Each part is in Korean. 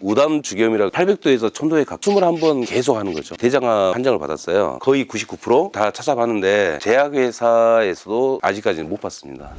우담 주겸이라 800도에서 1000도에 각 21번 계속 하는 거죠. 대장암 판정을 받았어요. 거의 99%다 찾아봤는데 제약회사에서도 아직까지는 못 봤습니다.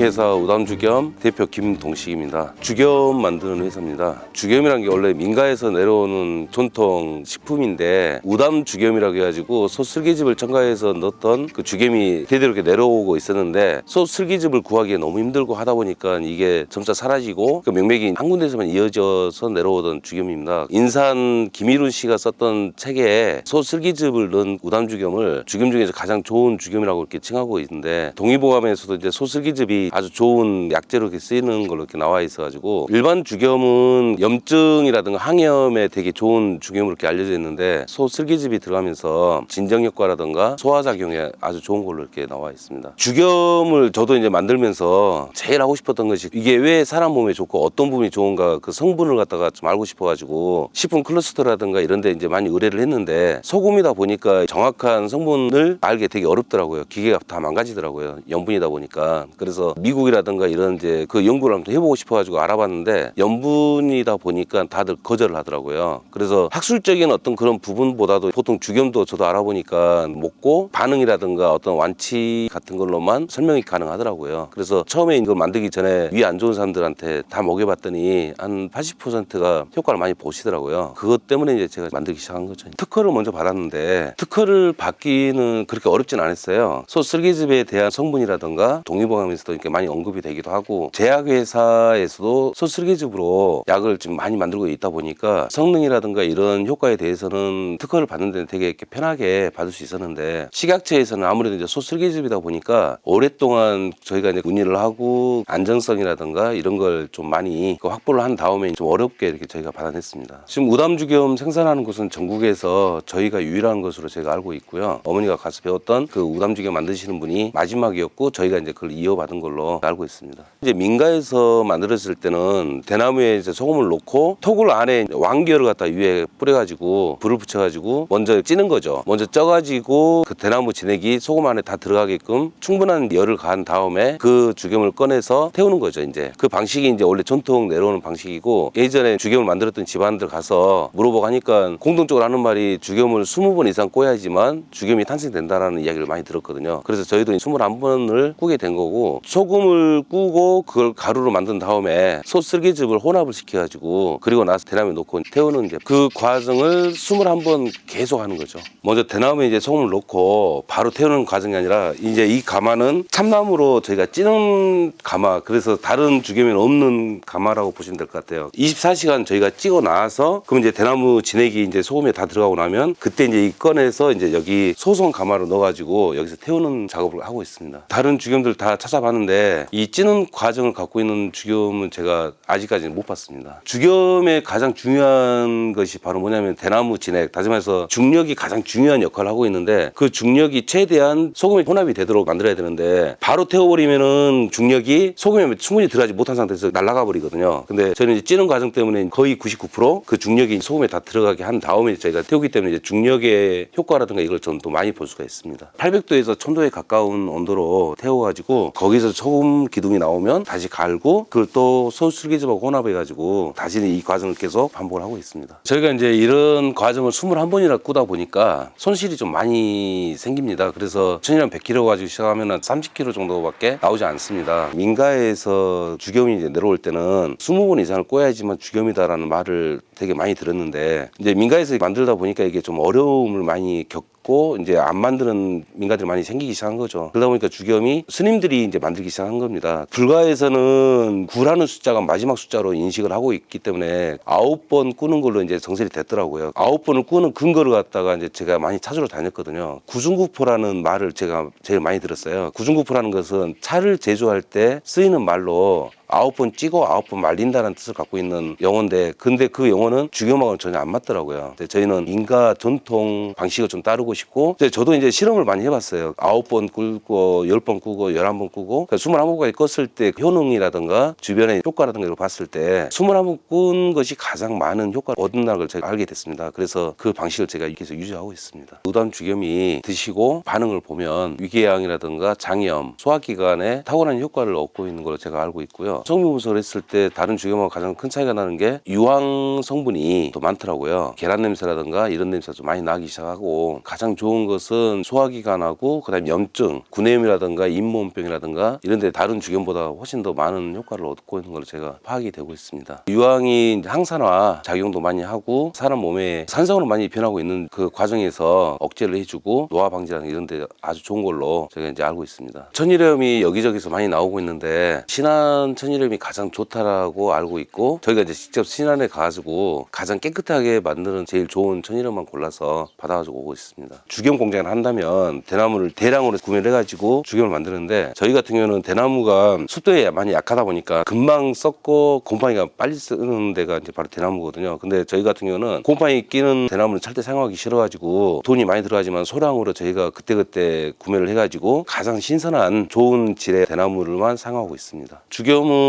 주식회사 우담주겸 대표 김동식입니다. 주겸 만드는 회사입니다. 주겸이라는 게 원래 민가에서 내려오는 전통 식품인데 우담 주겸이라고 해가지고 소슬기즙을 첨가해서 넣었던 그 주겸이 대대로 이렇게 내려오고 있었는데 소슬기즙을 구하기 너무 힘들고 하다 보니까 이게 점차 사라지고 그 명맥이 한 군데서만 이어져서 내려오던 주겸입니다. 인산 김일훈 씨가 썼던 책에 소슬기즙을 넣은 우담 주겸을 주겸 중에서 가장 좋은 주겸이라고 이렇게 칭하고 있는데 동의보감에서도 이제 소슬기즙이 아주 좋은 약재로 이렇게 쓰이는 걸로 이렇게 나와 있어가지고 일반 주겸은 염증이라든가 항염에 되게 좋은 주겸으로 이렇게 알려져 있는데 소 슬기즙이 들어가면서 진정 효과라든가 소화작용에 아주 좋은 걸로 이렇게 나와 있습니다. 주겸을 저도 이제 만들면서 제일 하고 싶었던 것이 이게 왜 사람 몸에 좋고 어떤 부분이 좋은가 그 성분을 갖다가 좀 알고 싶어가지고 식품 클러스터라든가 이런 데 이제 많이 의뢰를 했는데 소금이다 보니까 정확한 성분을 알기 되게 어렵더라고요. 기계가 다 망가지더라고요. 염분이다 보니까. 그래서 미국이라든가 이런 이제 그 연구를 한번 해보고 싶어가지고 알아봤는데 염분이다 보니까 다들 거절을 하더라고요. 그래서 학술적인 어떤 그런 부분보다도 보통 주겸도 저도 알아보니까 먹고 반응이라든가 어떤 완치 같은 걸로만 설명이 가능하더라고요. 그래서 처음에 이걸 만들기 전에 위 안 좋은 사람들한테 다 먹여봤더니 한 80%가 효과를 많이 보시더라고요. 그것 때문에 이제 제가 만들기 시작한 거죠. 특허를 먼저 받았는데 특허를 받기는 그렇게 어렵진 않았어요. 소슬기즙에 대한 성분이라든가 동의보감에서도 이렇게 많이 언급이 되기도 하고 제약회사에서도 소슬기즙으로 약을 지금 많이 만들고 있다 보니까 성능이라든가 이런 효과에 대해서는 특허를 받는 데는 되게 이렇게 편하게 받을 수 있었는데 식약처에서는 아무래도 이제 소슬기즙이다 보니까 오랫동안 저희가 이제 문의를 하고 안정성이라든가 이런 걸 좀 많이 그 확보를 한 다음에 좀 어렵게 이렇게 저희가 받아냈습니다. 지금 우담주겸 생산하는 곳은 전국에서 저희가 유일한 것으로 제가 알고 있고요. 어머니가 가서 배웠던 그 우담주겸 만드시는 분이 마지막이었고 저희가 이제 그걸 이어받은 걸로 알고 있습니다. 이제 민가에서 만들었을 때는 대나무에 이제 소금을 넣고 톡을 안에 왕기열을 갖다 위에 뿌려가지고 불을 붙여가지고 먼저 찌는 거죠. 먼저 쪄가지고 그 대나무 진액이 소금 안에 다 들어가게끔 충분한 열을 가한 다음에 그 주겸을 꺼내서 태우는 거죠. 이제 그 방식이 이제 원래 전통 내려오는 방식이고 예전에 주겸을 만들었던 집안들 가서 물어보고 하니까 공통적으로 하는 말이 주겸을 20번 이상 꼬야지만 주겸이 탄생된다라는 이야기를 많이 들었거든요. 그래서 저희도 21번을 꾸게 된 거고 소금을 꾸고 그걸 가루로 만든 다음에 소슬기즙을 혼합을 시켜가지고 그리고 나서 대나무에 넣고 태우는 이제 그 과정을 21번 계속 하는 거죠. 먼저 대나무에 이제 소금을 넣고 바로 태우는 과정이 아니라 이제 이 가마는 참나무로 저희가 찌는 가마 그래서 다른 주겸에는 없는 가마라고 보시면 될 것 같아요. 24시간 저희가 찌고 나서 그럼 이제 대나무 진액이 이제 소금에 다 들어가고 나면 그때 이제 이 꺼내서 이제 여기 소송 가마로 넣어가지고 여기서 태우는 작업을 하고 있습니다. 다른 주겸들 다 찾아봤는데 이 찌는 과정을 갖고 있는 주겸은 제가 아직까지는 못 봤습니다. 주겸의 가장 중요한 것이 바로 뭐냐면 대나무 진액, 다시 말해서 중력이 가장 중요한 역할을 하고 있는데 그 중력이 최대한 소금에 혼합이 되도록 만들어야 되는데 바로 태워버리면은 중력이 소금에 충분히 들어가지 못한 상태에서 날아가 버리거든요. 근데 저는 이제 찌는 과정 때문에 거의 99%그 중력이 소금에 다 들어가게 한 다음에 저희가 태우기 때문에 이제 중력의 효과라든가 이걸 좀더 많이 볼 수가 있습니다. 800도에서 1000도에 가까운 온도로 태워가지고 거기서 소금 기둥이 나오면 다시 갈고 그걸 또 소슬기즙하고 혼합해가지고 다시 이 과정을 계속 반복을 하고 있습니다. 저희가 이제 이런 과정을 21번이나 꾸다 보니까 손실이 좀 많이 생깁니다. 그래서 천이랑 100kg 가지고 시작하면 한 30kg 정도밖에 나오지 않습니다. 민가에서 주겸이 이제 내려올 때는 20번 이상을 꼬야지만 주겸이다라는 말을 되게 많이 들었는데 이제 민가에서 만들다 보니까 이게 좀 어려움을 많이 겪고 이제 안 만드는 민가들이 많이 생기기 시작한 거죠. 그러다 보니까 주겸이 스님들이 이제 만들기 시작한 겁니다. 불가에서는 9라는 숫자가 마지막 숫자로 인식을 하고 있기 때문에 아홉 번 꾸는 걸로 이제 정설이 됐더라고요. 아홉 번을 꾸는 근거를 갖다가 이제 제가 많이 찾으러 다녔거든요. 구중구포라는 말을 제가 제일 많이 들었어요. 구중구포라는 것은 차를 제조할 때 쓰이는 말로 아홉 번 찌고 아홉 번 말린다는 뜻을 갖고 있는 용어인데 근데 그 용어는 주겸하고는 전혀 안 맞더라고요. 저희는 인가 전통 방식을 좀 따르고 싶고 저도 이제 실험을 많이 해봤어요. 아홉 번 굴고 열번 꾸고 열한 번 꾸고 그러니까 스물한 번까지 껐을 때 효능이라든가 주변의 효과라든가 이걸 봤을 때 스물한 번 꾼 것이 가장 많은 효과를 얻는다는 걸 제가 알게 됐습니다. 그래서 그 방식을 제가 계속 유지하고 있습니다. 우담 주겸이 드시고 반응을 보면 위궤양이라든가 장염, 소화기관에 탁월한 효과를 얻고 있는 걸로 제가 알고 있고요. 성분 분석을 했을 때 다른 주겸하고 가장 큰 차이가 나는 게 유황 성분이 더 많더라고요. 계란 냄새라든가 이런 냄새가 좀 많이 나기 시작하고 가장 좋은 것은 소화기관하고 그다음에 염증, 구내염이라든가 잇몸병이라든가 이런 데 다른 주겸보다 훨씬 더 많은 효과를 얻고 있는 걸로 제가 파악이 되고 있습니다. 유황이 항산화 작용도 많이 하고 사람 몸에 산성으로 많이 변하고 있는 그 과정에서 억제를 해주고 노화 방지라는 이런 데 아주 좋은 걸로 제가 이제 알고 있습니다. 천일염이 여기저기서 많이 나오고 있는데 신안 천 일염이 가장 좋다라고 알고 있고 저희가 이제 직접 신안에 가가지고 가장 깨끗하게 만드는 제일 좋은 천일염만 골라서 받아가지고 오고 있습니다. 주겸 공장을 한다면 대나무를 대량으로 구매를 해가지고 주겸을 만드는데 저희 같은 경우는 대나무가 습도에 많이 약하다 보니까 금방 썩고 곰팡이가 빨리 쓰는 데가 이제 바로 대나무거든요. 근데 저희 같은 경우는 곰팡이 끼는 대나무는 절대 사용하기 싫어가지고 돈이 많이 들어가지만 소량으로 저희가 그때그때 구매를 해가지고 가장 신선한 좋은 질의 대나무를만 사용하고 있습니다. 주겸은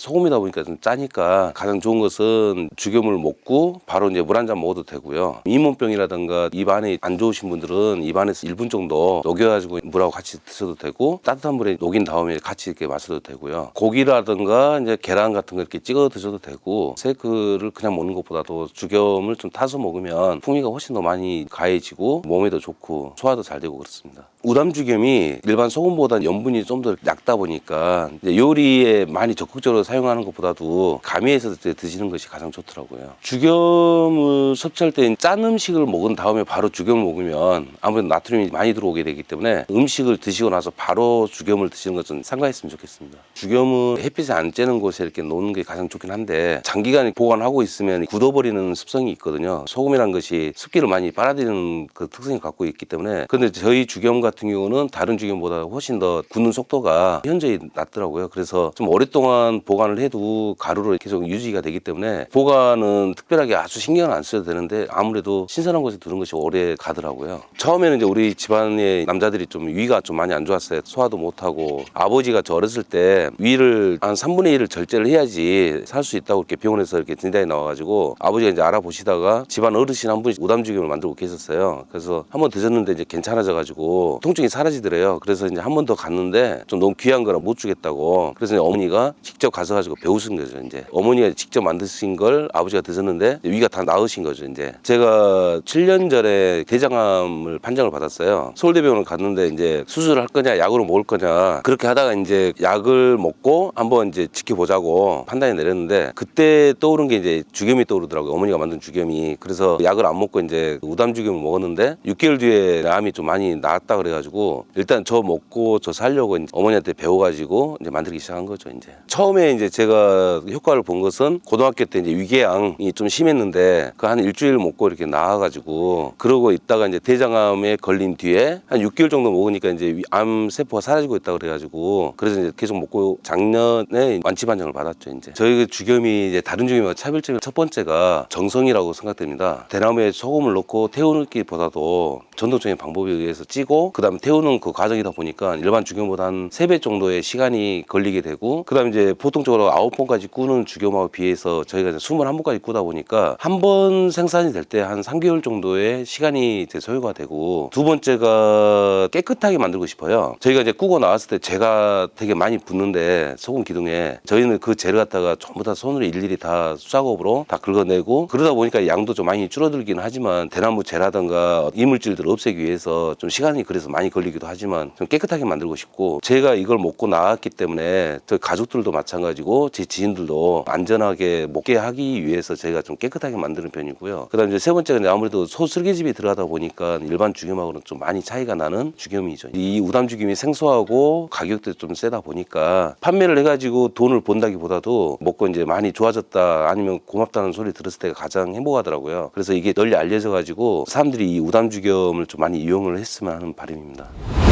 소금이다 보니까 좀 짜니까 가장 좋은 것은 주겸을 먹고 바로 이제 물 한 잔 먹어도 되고요. 잇몸병이라든가 입안에 안 좋으신 분들은 입안에서 1분 정도 녹여가지고 물하고 같이 드셔도 되고 따뜻한 물에 녹인 다음에 같이 이렇게 마셔도 되고요. 고기라든가 이제 계란 같은 거 이렇게 찍어 드셔도 되고 스테이크를 그냥 먹는 것보다도 주겸을 좀 타서 먹으면 풍미가 훨씬 더 많이 가해지고 몸에도 좋고 소화도 잘 되고 그렇습니다. 우담주겸이 일반 소금보다 염분이 좀더 얕다 보니까 요리에 많이 적극적으로 사용하는 것보다도 가미해서 드- 드시는 것이 가장 좋더라고요. 주겸을 섭취할 때 짠 음식을 먹은 다음에 바로 주겸을 먹으면 아무래도 나트륨이 많이 들어오게 되기 때문에 음식을 드시고 나서 바로 주겸을 드시는 것은 삼가했으면 좋겠습니다. 주겸은 햇빛에 안 쬐는 곳에 이렇게 놓는 게 가장 좋긴 한데 장기간 보관하고 있으면 굳어버리는 습성이 있거든요. 소금이라는 것이 습기를 많이 빨아들이는 그 특성이 갖고 있기 때문에 근데 저희 주겸 같은 경우는 다른 주겸보다 훨씬 더 굳는 속도가 현저히 낮더라고요. 그래서 좀 오랫동안 보관을 해도 가루로 계속 유지가 되기 때문에 보관은 특별하게 아주 신경을 안 써도 되는데 아무래도 신선한 곳에 두는 것이 오래 가더라고요. 처음에는 이제 우리 집안의 남자들이 좀 위가 좀 많이 안 좋았어요. 소화도 못하고 아버지가 저 어렸을 때 위를 한 3분의 1을 절제를 해야지 살 수 있다고 이렇게 병원에서 이렇게 진단이 나와가지고 아버지가 이제 알아보시다가 집안 어르신 한 분이 우담주겸을 만들고 계셨어요. 그래서 한번 드셨는데 이제 괜찮아져가지고 통증이 사라지더래요. 그래서 이제 한 번 더 갔는데 좀 너무 귀한 거라 못 주겠다고. 그래서 이제 어머니가 직접 가서 가지고 배우신 거죠. 이제 어머니가 직접 만드신 걸 아버지가 드셨는데 위가 다 나으신 거죠. 이제 제가 7년 전에 대장암을 판정을 받았어요. 서울대병원을 갔는데 이제 수술을 할 거냐 약으로 먹을 거냐 그렇게 하다가 이제 약을 먹고 한번 이제 지켜보자고 판단이 내렸는데 그때 떠오른 게 이제 주겸이 떠오르더라고요. 어머니가 만든 주겸이. 그래서 약을 안 먹고 이제 우담 주겸을 먹었는데 6개월 뒤에 암이 좀 많이 나았다 그래 가지고 일단 저 먹고 저 살려고 어머니한테 배워가지고 이제 만들기 시작한 거죠. 이제 처음에 이제 제가 효과를 본 것은 고등학교 때 이제 위궤양이 좀 심했는데 그 한 일주일 먹고 이렇게 나아가지고 그러고 있다가 이제 대장암에 걸린 뒤에 한 6개월 정도 먹으니까 이제 위- 암 세포가 사라지고 있다 그래가지고 그래서 이제 계속 먹고 작년에 완치 판정을 받았죠. 이제 저희 그 주겸이 이제 다른 주겸과 차별점이 첫 번째가 정성이라고 생각됩니다. 대나무에 소금을 넣고 태우기보다도 전통적인 방법에 의해서 찌고 그다음에 태우는 그 과정이다 보니까 일반 주겸보다 한 세 배 정도의 시간이 걸리게 되고 그다음에 이제 보통적으로 아홉 번까지 꾸는 주겸하고 비해서 저희가 이제 21번까지 꾸다 보니까 한 번 생산이 될 때한 3개월 정도의 시간이 이제 소요가 되고 두 번째가 깨끗하게 만들고 싶어요. 저희가 이제 꾸고 나왔을 때 재가 되게 많이 붙는데 소금 기둥에 저희는 그 재를 갖다가 전부 다 손으로 일일이 다 수작업으로 다 긁어내고 그러다 보니까 양도 좀 많이 줄어들기는 하지만 대나무 재라든가 이물질들을 없애기 위해서 좀 시간이 그래서 많이 걸리기도 하지만 좀 깨끗하게 만들고 싶고 제가 이걸 먹고 나왔기 때문에 저 가족들도 마찬가지고 제 지인들도 안전하게 먹게 하기 위해서 제가 좀 깨끗하게 만드는 편이고요. 그다음 이제 세 이제 아무래도 소슬개집이 들어가다 보니까 일반 주겸하고는 좀 많이 차이가 나는 주겸이죠. 이 우담 주겸이 생소하고 가격도 좀 세다 보니까 판매를 해가지고 돈을 번다기보다도 먹고 이제 많이 좋아졌다 아니면 고맙다는 소리 들었을 때가 가장 행복하더라고요. 그래서 이게 널리 알려져 가지고 사람들이 이 우담 주겸을 좀 많이 이용을 했으면 하는 바람 이상입니다.